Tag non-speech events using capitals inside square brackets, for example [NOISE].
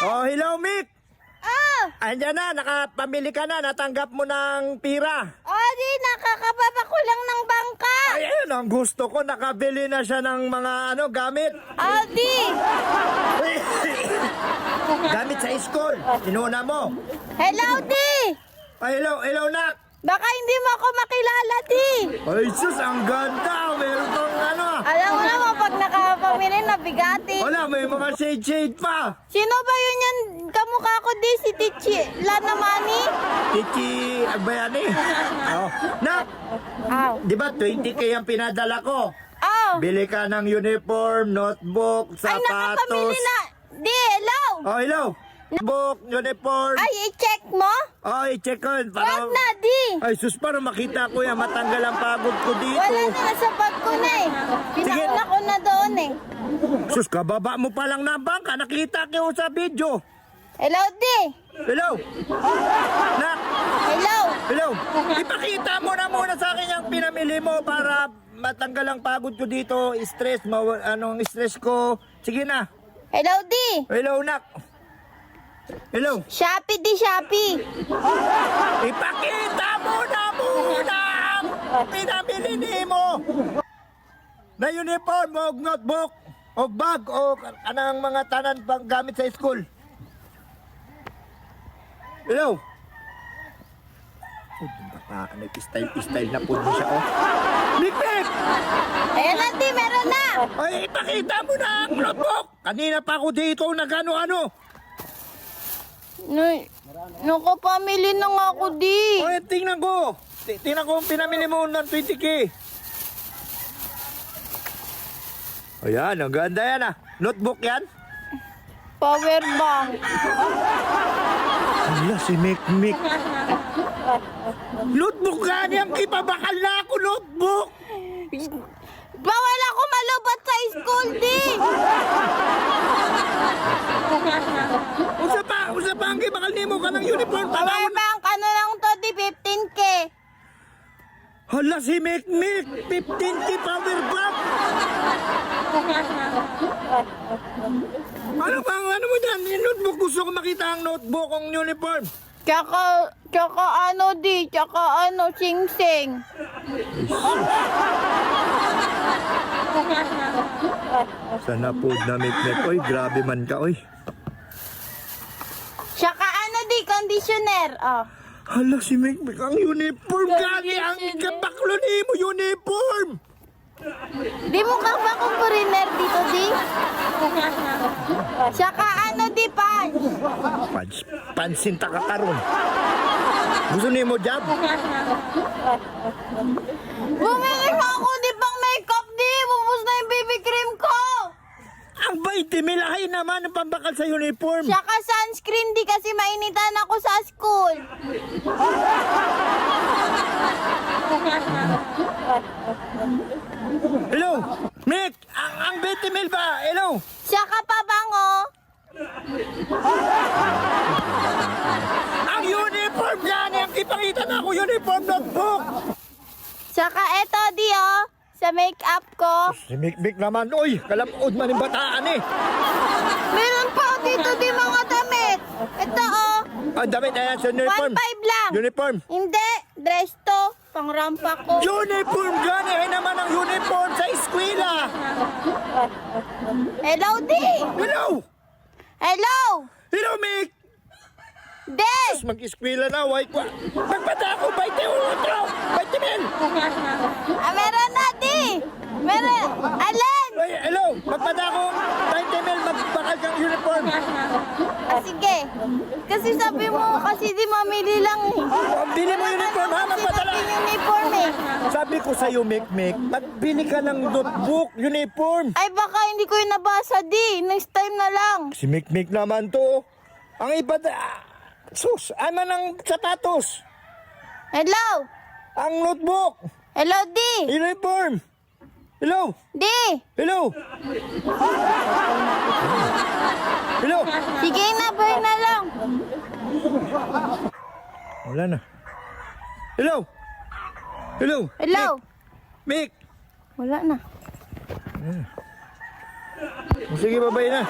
Oh, hello, Mick! Oh! Andiyan na, nakapamili ka na, natanggap mo ng pira. Oh, di, nakakababa ko lang ng bangka. Ay, ayun, ang gusto ko, nakabili na siya ng mga ano, gamit. Oh, di. [LAUGHS] gamit sa school. Inuna mo. Hello, di. Ay, hello, hello, nak. Baka hindi mo ako makilala, di. Ay, sus, ang ganda. Meron kang ano. Alam mo naman, pag nakapamili na bigati. Wala, may mga shade-shade pa. Sino ba yun yan? Kamukha ko di, si Tichi Lana Mani. Tichi, Agbayani. Oh. Nak, Aw. di ba 20k ang pinadala ko? Oh. Bili ka ng uniform, notebook, Ay, sapatos. nakapamili na. Di, hello. Oh, hello. Notebook, uniform. Ay, i-check mo? Oh, i-check ko. yun Para... Wag na, di. Ay, sus, para makita ko yan. Matanggal ang pagod ko dito. Wala na, nasapat ko na eh. Na doon eh. Sus, kababa mo pa lang na bangka. Nakita ko sa video. Hello, di. Hello? Nak, Hello. hello. Ipakita mo na muna sa akin yung pinamili mo para matanggal ang pagod ko dito. Stress, mawa, anong stress ko. Sige na. Hello, di. Hello, nak. Hello. Shopee, di Shopee. Ipakita mo na muna ang pinamili mo. Na uniform o notebook o bag o anang mga tanan pang gamit sa school. Hello. Oh, baka nag-style-style na po siya, oh. Mikmik! Ayan na. Meron na. Ay, ipakita mo na ang notebook! Kanina pa ako dito nagano-ano. Nay, nakapamili na nga ako, di. Ay, tingnan ko. Ti- Tingnan ko ang pinamili mo ng 20k. Ayan, ang ganda yan ah. Notebook yan? Power bank. Ala, si Mick Mick. Notebook nga niyang kipabakal na ako, notebook. Bawal ako malubat sa school, di. Usa pa, usa pa ang kipakal ni mo ka ng uniform. Power Tanawan. bank, ano lang to, di 15k. Hala, si Mick Mick. 15k power bank. Ano ba ang ano mo dyan? Yung notebook, gusto ko makita ang notebook, ang uniform. Tsaka, tsaka ano, di. Tsaka ano, sing-sing. Sana po na Mick Mick. Oy, grabe man ka, oy. Tsaka ano, di, conditioner. Oh. Hala, si Mick, ang uniform gani, ang kabaklo ni mo, uniform. Di mo ka ba kung foreigner dito, di? Tsaka ano, di, pan. Pans, pansin ta ka karon. Gusto ni mo job? Bumili mo ako, di, pang makeup, di. Bubus na yung BB cream ko. Ang 20 mil ay naman ang pambakal sa uniform. Tsaka sunscreen, di, kasi mainitan ako sa school. Hello, Mick, ang, ang 20 mil ba? Hello. Tsaka pabango. Ang uniform yan, ang ipakita na ako uniform notebook. Tsaka eto, di, oh. Sa makeup ko. Si Mick naman, oy, kalapod man yung bataan eh. Meron pa oh, dito, di, mga damit. Ito, oh. Ang damit na yan sa uniform. 1.5 lang. Uniform. Hindi, dress to. Pangrampa ko. Uniform gani, ay naman ang uniform sa eskwela. Hello, di. Hello. Hello. Hello, Mick. Des. Mag-eskwela na, white pa. Magpata ako, 20 utro, 20 mil. Ah, meron na, di. Meron. Alin? Ay, hello, magpata ako, 20 mil, magbakal kang uniform. Ah, sige. Kasi sabi mo, kasi di mamili lang eh. Bili mo uniform, ha, magpadala. Sinabi uniform eh. Sabi ko sa'yo, Mick, magbili ka ng notebook, uniform. Ay, baka hindi ko yung nabasa, di. Next time na lang. Si Mick naman to. Ang iba, ah, sus, ano ng sapatos? Hello. Ang notebook, Hello, di. uniform. Hello, Di. hello. [LAUGHS] Hello. Sige na, boy na lang. Wala na. Hello. Hello. Hello. Mick. Wala na. Sige, babay na.